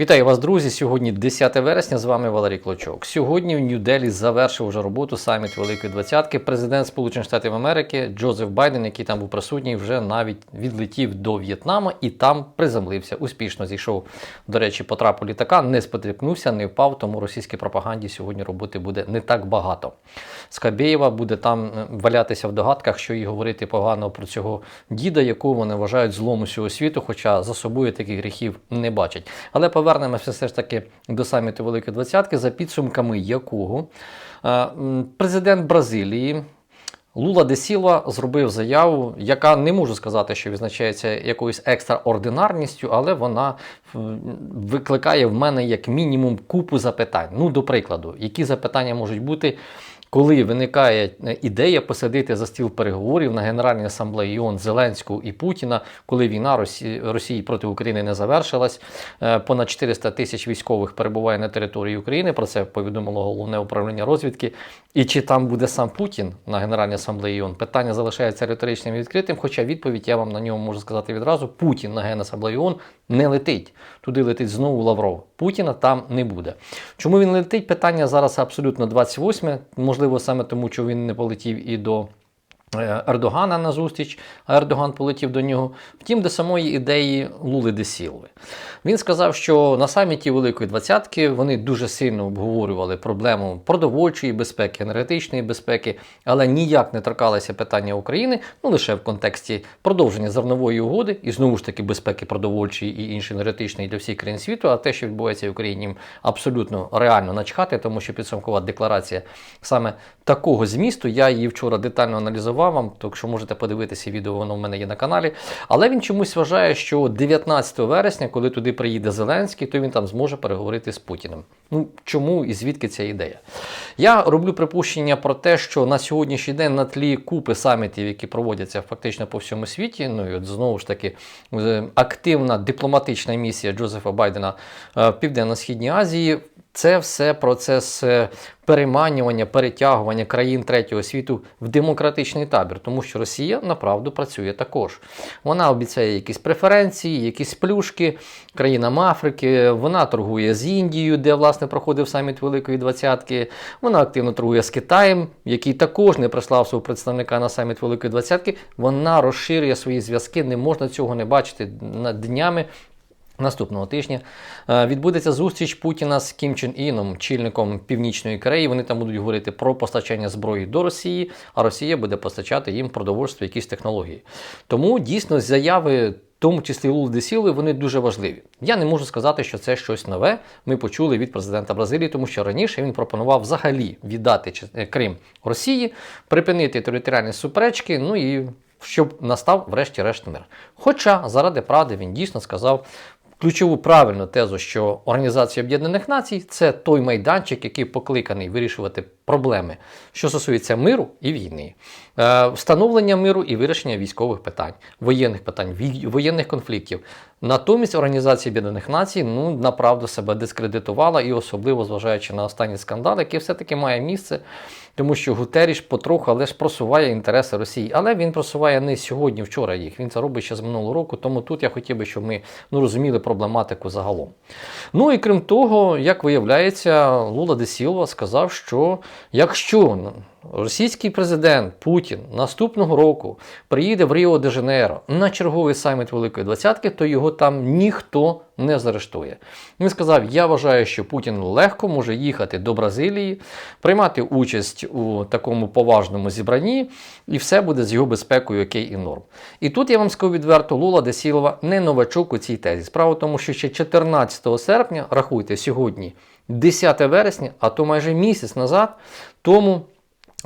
Вітаю вас, друзі! Сьогодні 10 вересня. З вами Валерій Клочок. Сьогодні в Нью-Делі завершив вже роботу саміт Великої Двадцятки. Президент Сполучених Штатів Америки Джозеф Байден, який там був присутній, вже навіть відлетів до В'єтнама і там приземлився. Успішно зійшов. До речі, по трапу літака, не спотрикнувся, не впав. Тому російській пропаганді сьогодні роботи буде не так багато. Скабєєва буде там е, валятися в догадках, що і говорити погано про цього діда, якого вони вважають злом усього світу, хоча за собою таких гріхів не бачать. Але повернемося все ж таки до саміту Великої Двадцятки, за підсумками якого е, президент Бразилії. Лула де Сілва зробив заяву, яка не можу сказати, що відзначається якоюсь екстраординарністю, але вона викликає в мене як мінімум купу запитань. Ну, до прикладу, які запитання можуть бути, коли виникає е, ідея посадити за стіл переговорів на Генеральній асамблеї ООН Зеленського і Путіна, коли війна Росії, проти України не завершилась. Е, Понад 400 тисяч військових перебуває на території України. Про це повідомило головне управління розвідки. І чи там буде сам Путін на Генеральній асамблеї ООН? Питання залишається риторичним і відкритим. Хоча відповідь я вам на ньому можу сказати відразу: Путін на Генасамблеї ООН не летить. Туди летить знову Лавров. Путіна там не буде. Чому він летить? Питання зараз абсолютно 28. Можливо, саме тому, що він не полетів і до. Е, Ердогана на зустріч, а Ердоган полетів до нього. Втім, до самої ідеї Лули де Сілви. Він сказав, що на саміті Великої Двадцятки вони дуже сильно обговорювали проблему продовольчої безпеки, енергетичної безпеки, але ніяк не торкалися питання України, ну лише в контексті продовження зернової угоди і знову ж таки безпеки продовольчої і іншої енергетичної для всіх країн світу. А те, що відбувається в Україні, абсолютно реально начхати, тому що підсумкова декларація саме такого змісту. Я її вчора детально аналізував вам, так що можете подивитися відео, воно в мене є на каналі. Але він чомусь вважає, що 19 вересня, коли туди приїде Зеленський, то він там зможе переговорити з Путіним. Ну чому і звідки ця ідея? Я роблю припущення про те, що на сьогоднішній день на тлі купи самітів, які проводяться фактично по всьому світі, ну і от знову ж таки е, активна дипломатична місія Джозефа Байдена е, в Південно-Східній Азії. Це все процес е, переманювання, перетягування країн третього світу в демократичний табір, тому що Росія направду працює також. Вона обіцяє якісь преференції, якісь плюшки країнам Африки. Вона торгує з Індією, де власне проходив саміт Великої Двадцятки. Вона активно торгує з Китаєм, який також не прислав свого представника на саміт Великої Двадцятки. Вона розширює свої зв'язки. Не можна цього не бачити над днями. Наступного тижня е, відбудеться зустріч Путіна з Кім Чен Іном, чільником Північної Кореї. Вони там будуть говорити про постачання зброї до Росії, а Росія буде постачати їм продовольство, якісь технології. Тому дійсно заяви, тому числі Лулди Сіли, вони дуже важливі. Я не можу сказати, що це щось нове. Ми почули від президента Бразилії, тому що раніше він пропонував взагалі віддати е, Крим Росії, припинити територіальні суперечки. Ну і щоб настав врешті-решт мир. Хоча заради правди він дійсно сказав ключову правильну тезу, що Організація Об'єднаних Націй це той майданчик, який покликаний вирішувати проблеми, що стосується миру і війни, Е, встановлення миру і вирішення військових питань, воєнних питань, воєнних конфліктів. Натомість Організація Об'єднаних Націй ну направду себе дискредитувала і особливо зважаючи на останні скандали, який все-таки має місце. Тому що Гутеріш потроху, але ж просуває інтереси Росії. Але він просуває не сьогодні, вчора їх. Він це робить ще з минулого року. Тому тут я хотів би, щоб ми ну, розуміли проблематику загалом. Ну і крім того, як виявляється, Лула де Сілва сказав, що якщо російський президент Путін наступного року приїде в Ріо де Жанейро на черговий саміт Великої Двадцятки, то його там ніхто не заарештує. Він сказав: Я вважаю, що Путін легко може їхати до Бразилії, приймати участь у такому поважному зібранні, і все буде з його безпекою окей і норм. І тут я вам скажу відверто, Лула де Сілова не новачок у цій тезі. Справа в тому, що ще 14 серпня, рахуйте, сьогодні, 10 вересня, а то майже місяць назад, тому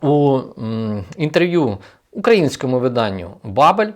у інтерв'ю українському виданню Бабель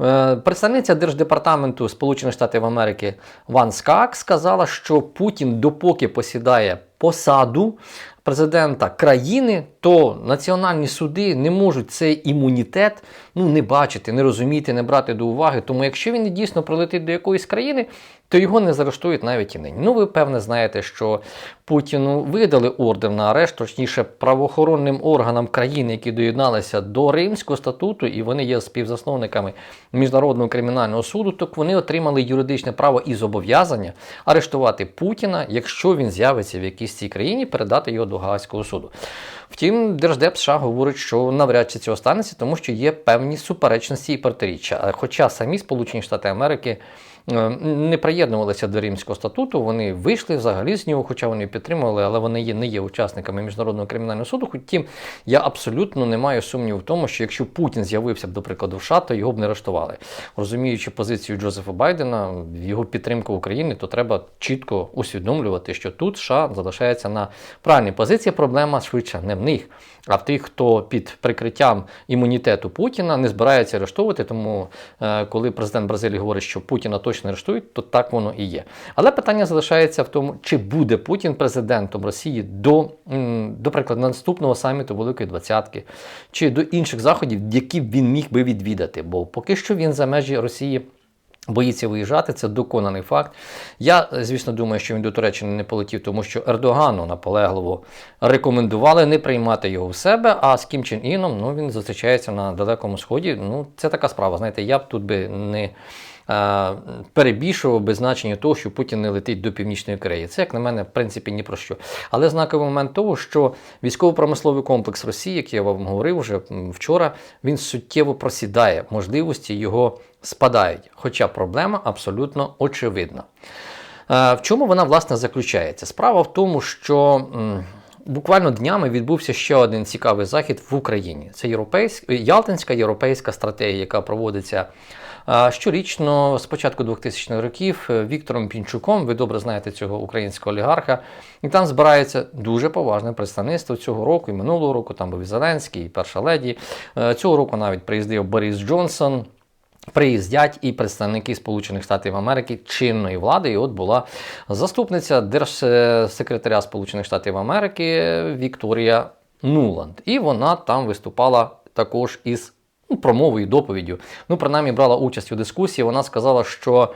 е, представниця Держдепартаменту Сполучених Штатів Америки Ван Скак сказала, що Путін допоки посідає посаду президента країни, то національні суди не можуть цей імунітет ну, не бачити, не розуміти, не брати до уваги. Тому якщо він дійсно прилетить до якоїсь країни, то його не заарештують навіть і нині. Ну, ви певне знаєте, що Путіну видали ордер на арешт, точніше, правоохоронним органам країн, які доєдналися до Римського статуту, і вони є співзасновниками Міжнародного кримінального суду, то вони отримали юридичне право і зобов'язання арештувати Путіна, якщо він з'явиться в якійсь цій країні, передати його до Гаазького суду. Втім, Держдеп США говорить, що навряд чи цього станеться, тому що є певні суперечності і протиріччя. Хоча самі Сполучені Штати Америки. Е, не приєднувалися до Римського статуту, вони вийшли взагалі з нього, хоча вони підтримували, але вони є, не є учасниками Міжнародного кримінального суду. Втім, я абсолютно не маю сумніву в тому, що якщо Путін з'явився б, до прикладу, в США, то його б не арештували. Розуміючи позицію Джозефа Байдена, його підтримку України, то треба чітко усвідомлювати, що тут США залишається на правильній позиції. Проблема швидше не в них, а в тих, хто під прикриттям імунітету Путіна не збирається арештовувати. Тому е, коли президент Бразилії говорить, що Путіна точно арештують, то так воно і є. Але питання залишається в тому, чи буде Путін президентом Росії до, до прикладу, наступного саміту Великої Двадцятки, чи до інших заходів, які він міг би відвідати. Бо поки що він за межі Росії. Боїться виїжджати, це доконаний факт. Я, звісно, думаю, що він до Туреччини не полетів, тому що Ердогану наполегливо рекомендували не приймати його в себе, а з Кім Чен Іном ну, він зустрічається на Далекому Сході. Ну, Це така справа. Знаєте, я б тут би не перебільшував би значення того, що Путін не летить до Північної Кореї. Це, як на мене, в принципі, ні про що. Але знаковий момент того, що військово-промисловий комплекс Росії, як я вам говорив вже вчора, він суттєво просідає, можливості його спадають. Хоча проблема абсолютно очевидна. В чому вона власне заключається? Справа в тому, що. Буквально днями відбувся ще один цікавий захід в Україні. Це європейська Ялтинська європейська стратегія, яка проводиться Щорічно, з початку 2000-х років, е, Віктором Пінчуком, ви добре знаєте цього українського олігарха, і там збирається дуже поважне представництво цього року і минулого року. Там був і Зеленський, і перша леді. Е, цього року навіть приїздив Борис Джонсон. Приїздять і представники Сполучених Штатів Америки чинної влади. І от була заступниця держсекретаря Сполучених Штатів Америки Вікторія Нуланд. І вона там виступала також із ну, промовою, доповіддю. Ну, принаймні, брала участь у дискусії. Вона сказала, що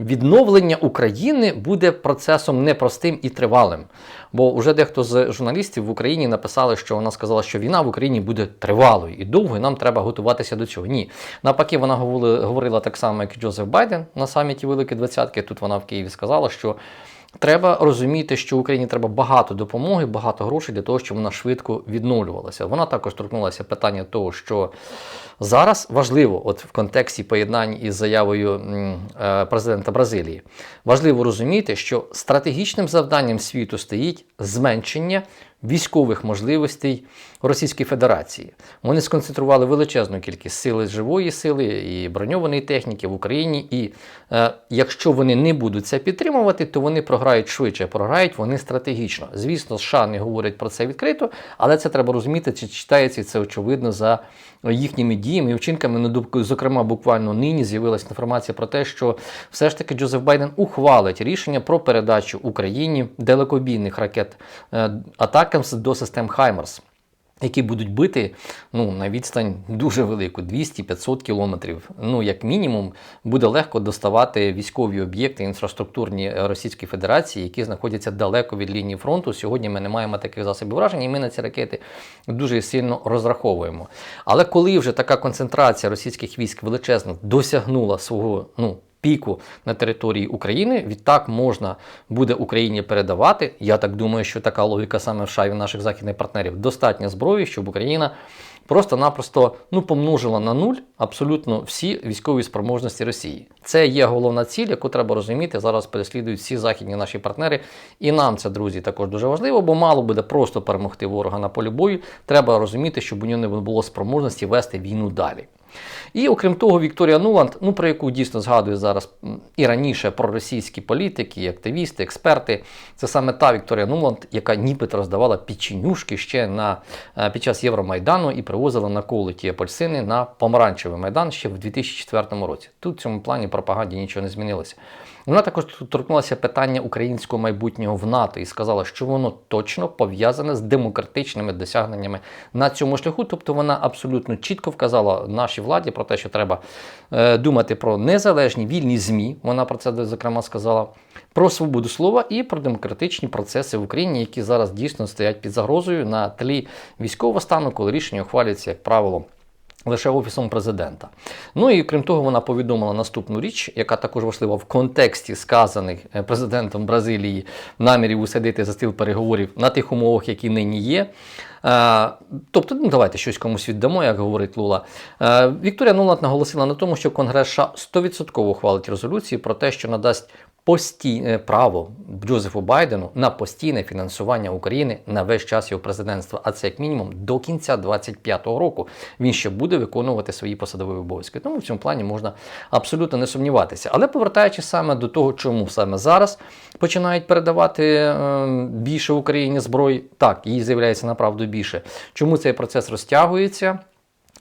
відновлення України буде процесом непростим і тривалим. Бо вже дехто з журналістів в Україні написали, що вона сказала, що війна в Україні буде тривалою і довгою, нам треба готуватися до цього. Ні. Навпаки, вона говорила так само, як Джозеф Байден на саміті Великі Двадцятки. Тут вона в Києві сказала, що. Треба розуміти, що Україні треба багато допомоги, багато грошей для того, щоб вона швидко відновлювалася. Вона також торкнулася питання того, що зараз важливо, от в контексті поєднань із заявою е, президента Бразилії, важливо розуміти, що стратегічним завданням світу стоїть зменшення військових можливостей Російської Федерації. Вони сконцентрували величезну кількість сили живої сили і броньованої техніки в Україні. І е, якщо вони не будуть це підтримувати, то вони програють швидше, програють вони стратегічно. Звісно, США не говорять про це відкрито, але це треба розуміти, чи читається це очевидно за їхніми діями і вчинками. Ну, зокрема, буквально нині з'явилася інформація про те, що все ж таки Джозеф Байден ухвалить рішення про передачу Україні далекобійних ракет атакам Атакамс до систем Хаймерс які будуть бити ну, на відстань дуже велику 200-500 кілометрів. Ну, як мінімум, буде легко доставати військові об'єкти інфраструктурні Російської Федерації, які знаходяться далеко від лінії фронту. Сьогодні ми не маємо таких засобів враження, і ми на ці ракети дуже сильно розраховуємо. Але коли вже така концентрація російських військ величезна досягнула свого ну, піку на території України. Відтак можна буде Україні передавати. Я так думаю, що така логіка саме в шайві наших західних партнерів достатньо зброї, щоб Україна просто-напросто ну, помножила на нуль абсолютно всі військові спроможності Росії. Це є головна ціль, яку треба розуміти. Зараз переслідують всі західні наші партнери. І нам це, друзі, також дуже важливо, бо мало буде просто перемогти ворога на полі бою. Треба розуміти, щоб у нього не було спроможності вести війну далі. І окрім того, Вікторія Нуланд, ну про яку дійсно згадую зараз і раніше проросійські політики, активісти, експерти, це саме та Вікторія Нуланд, яка нібито роздавала печенюшки ще на, е, під час Євромайдану і привозила на колоті апельсини на помаранчевий майдан ще в 2004 році. Тут в цьому плані пропаганді нічого не змінилося. Вона також торкнулася питання українського майбутнього в НАТО і сказала, що воно точно пов'язане з демократичними досягненнями на цьому шляху. Тобто вона абсолютно чітко вказала нашій владі про те, що треба е, думати про незалежні вільні ЗМІ. Вона про це зокрема сказала. Про свободу слова і про демократичні процеси в Україні, які зараз дійсно стоять під загрозою на тлі військового стану, коли рішення ухвалюється, як правило, лише офісом президента. Ну і крім того, вона повідомила наступну річ, яка також важлива в контексті сказаних е, президентом Бразилії намірів усадити за стіл переговорів на тих умовах, які нині є. Е, Тобто, ну давайте щось комусь віддамо, як говорить Лула. Е, Вікторія Нуланд наголосила на тому, що Конгрес США 100% ухвалить резолюцію про те, що надасть постійне право Джозефу Байдену на постійне фінансування України на весь час його президентства, а це як мінімум до кінця 2025 року. Він ще буде виконувати свої посадові обов'язки. Тому в цьому плані можна абсолютно не сумніватися. Але повертаючись саме до того, чому саме зараз починають передавати е, більше Україні зброї, так її з'являється направду більше. Чому цей процес розтягується?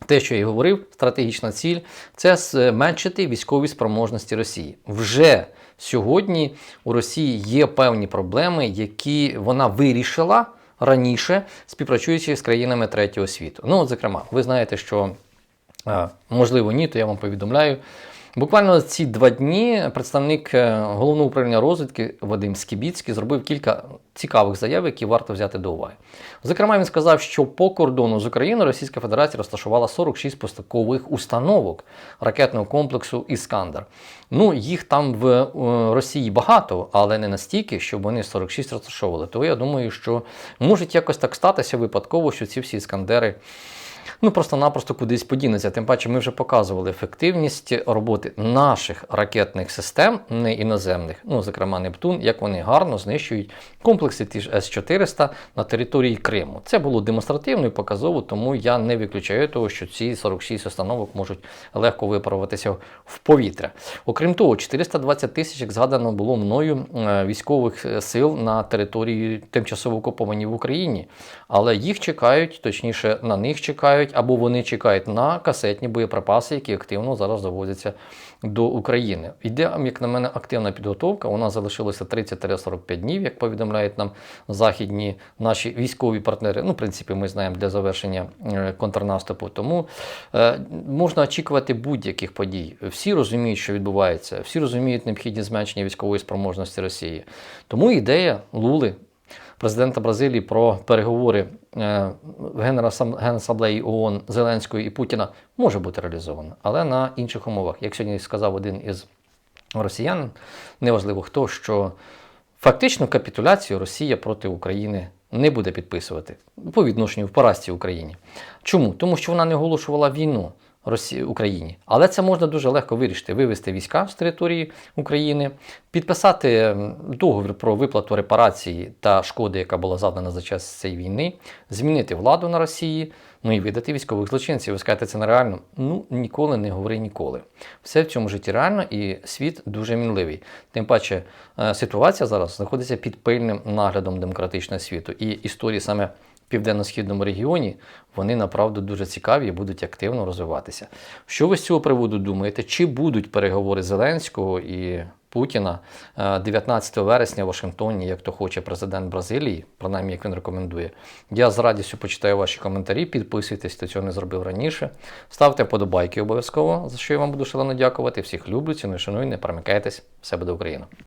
Те, що я й говорив, стратегічна ціль це зменшити військові спроможності Росії. Вже сьогодні у Росії є певні проблеми, які вона вирішила раніше, співпрацюючи з країнами третього світу. Ну, от, зокрема, ви знаєте, що можливо ні, то я вам повідомляю. Буквально ці два дні представник е, головного управління розвідки Вадим Скібіцький зробив кілька цікавих заяв, які варто взяти до уваги. Зокрема, він сказав, що по кордону з Україною Російська Федерація розташувала 46 поставкових установок ракетного комплексу Іскандер. Ну, їх там в е, Росії багато, але не настільки, щоб вони 46 розташовували. То я думаю, що може якось так статися випадково, що ці всі іскандери ну просто-напросто кудись подінеться. Тим паче, ми вже показували ефективність роботи наших ракетних систем, не іноземних, ну, зокрема, Нептун, як вони гарно знищують комплекси ті ж С-400 на території Криму. Це було демонстративно і показово, тому я не виключаю того, що ці 46 установок можуть легко випаруватися в повітря. Окрім того, 420 тисяч, як згадано було мною, е, військових сил на території тимчасово окупованій в Україні. Але їх чекають, точніше, на них чекають, або вони чекають на касетні боєприпаси, які активно зараз завозяться до України. Йде, як на мене, активна підготовка. У нас залишилося 30-45 днів, як повідомляють нам західні наші військові партнери. Ну, в принципі, ми знаємо для завершення е, контрнаступу. Тому е, можна очікувати будь-яких подій. Всі розуміють, що відбувається, всі розуміють необхідність зменшення військової спроможності Росії. Тому ідея Лули президента Бразилії про переговори е, в Генасамблеї ООН Зеленської і Путіна може бути реалізована, але на інших умовах. Як сьогодні сказав один із росіян, неважливо хто, що фактично капітуляцію Росія проти України не буде підписувати по відношенню в поразці Україні. Чому? Тому що вона не оголошувала війну. Росії Україні, але це можна дуже легко вирішити: вивести війська з території України, підписати договір про виплату репарації та шкоди, яка була завдана за час цієї війни, змінити владу на Росії, ну і видати військових злочинців. Ви скажете, це нереально? Ну ніколи не говори ніколи. Все в цьому житті реально, і світ дуже мінливий. Тим паче е, ситуація зараз знаходиться під пильним наглядом демократичного світу, і історії саме південно-східному регіоні, вони направду дуже цікаві і будуть активно розвиватися. Що ви з цього приводу думаєте? Чи будуть переговори Зеленського і Путіна 19 вересня в Вашингтоні, як то хоче президент Бразилії, принаймні як він рекомендує? Я з радістю почитаю ваші коментарі, підписуйтесь, хто цього не зробив раніше. Ставте вподобайки обов'язково, за що я вам буду шалено дякувати. Всіх люблю, ціную, шаную, не перемикайтесь. Все буде Україна!